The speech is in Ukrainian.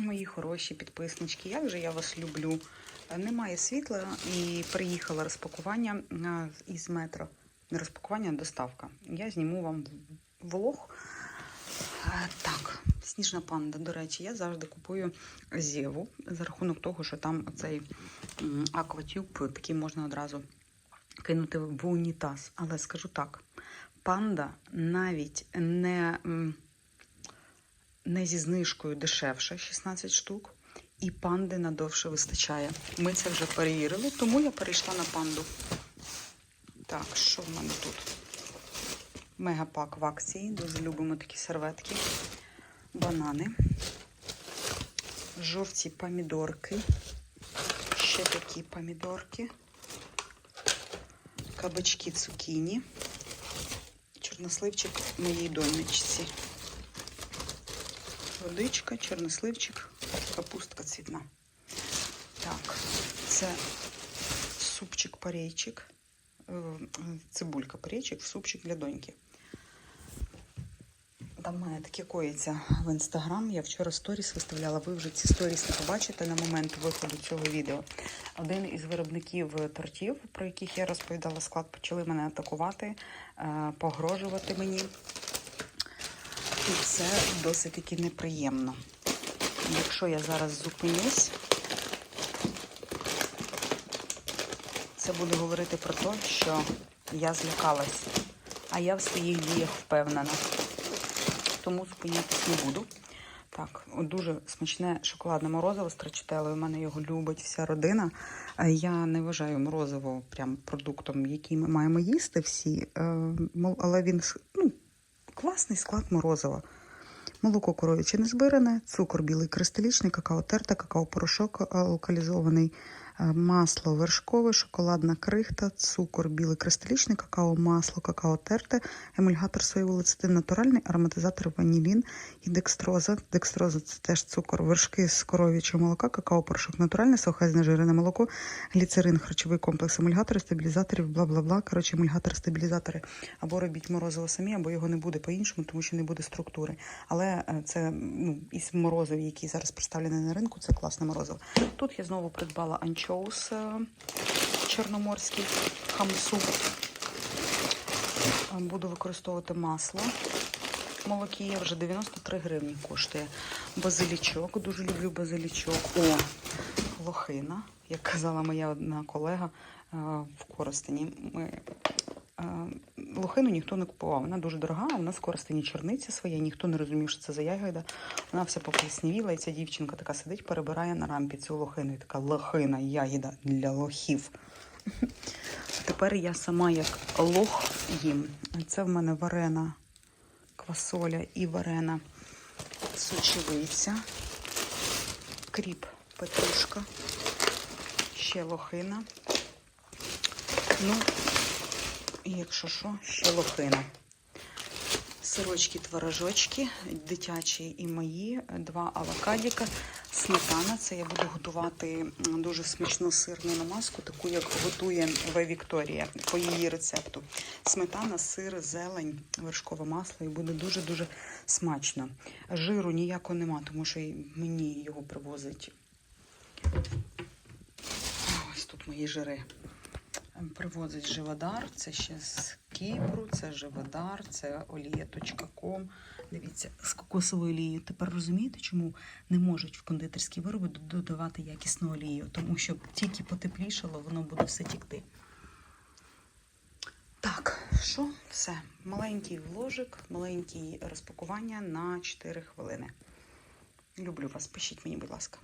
Мої хороші підписнички, як же я вас люблю. Немає світла і приїхало розпакування із метро. Не розпакування, а доставка. Я зніму вам влог. Так, сніжна панда. До речі, я завжди купую зєву за рахунок того, що там цей акватюб такий можна одразу кинути в унітаз. Але скажу так: панда навіть не. Не зі знижкою дешевше 16 штук, і панди надовше вистачає. Ми це вже перевірили, тому я перейшла на панду. Так, що в мене тут? Мегапак в акції. Дуже любимо такі серветки. Банани. Жовті помідорки. Ще такі помідорки. Кабачки цукіні. Чорносливчик моїй донечці водичка, чорносливчик, капустка цвітна. Так, це супчик порейчик, е, цибулька порейчик, супчик для доньки. Там мене таке коїться в інстаграм. Я вчора сторіс виставляла. Ви вже ці сторіс не побачите на момент виходу цього відео. Один із виробників тортів, про яких я розповідала склад, почали мене атакувати, е, погрожувати мені. І це досить таки неприємно. Якщо я зараз зупинюсь, це буде говорити про те, що я злякалась, а я в своїх діях впевнена. Тому зупинятись не буду. Так, дуже смачне шоколадне морозиво з трачителою. У мене його любить вся родина. Е, Я не вважаю морозиво прям продуктом, який ми маємо їсти всі. е, Але він класний склад морозива. Молоко коров'яче не збиране, цукор білий кристалічний, какао терта, какао-порошок е, локалізований, масло вершкове, шоколадна крихта, цукор білий кристалічний, какао, масло, какао терте, емульгатор соєвий лецитин натуральний, ароматизатор ванілін і декстроза. Декстроза це теж цукор, вершки з коров'ячого молока, какао-порошок натуральний, сухе знежирене молоко, гліцерин, харчовий комплекс, емульгатори, стабілізаторів, бла-бла-бла. Коротше, емульгатори, стабілізатори. Або робіть морозиво самі, або його не буде по-іншому, тому що не буде структури. Але е, це ну, із морозив, які зараз представлені на ринку, це класне морозиво. Тут я знову придбала анчоус е, чорноморський хамсу. Е, Буду використовувати масло. Молокія вже 93 гривні коштує. Базилічок, дуже люблю базилічок. О, лохина, як казала моя одна колега е, в Коростені. Ми, лохину ніхто не купував. Вона дуже дорога. У нас в Коростені чорниця своя, ніхто не розумів, що це за ягода. Вона вся попліснівіла, і ця дівчинка така сидить, перебирає на рампі цю лохину. І така лохина, ягіда для лохів. Тепер я сама як лох їм. Це в мене варена квасоля і варена сочевиця, кріп петрушка, ще лохина. Ну, і якщо що, ще лохина. Сирочки, творожочки, дитячі і мої, два авокадіка, сметана. Це я буду готувати дуже смачну сирну намазку, таку як готує В Вікторія по її рецепту. Сметана, сир, зелень, вершкове масло і буде дуже-дуже смачно. Жиру ніякого нема, тому що мені його привозить. Ось тут мої жири. Привозить Живодар, це ще з Кіпру, це Живодар, це олія.ком. Дивіться, з кокосовою олією. Тепер розумієте, чому не можуть в кондитерські вироби додавати якісну олію? Тому що тільки потеплішало, воно буде все тікти. Так, що? Все. Маленький вложик, маленьке розпакування на 4 хвилини. Люблю вас. Пишіть мені, будь ласка.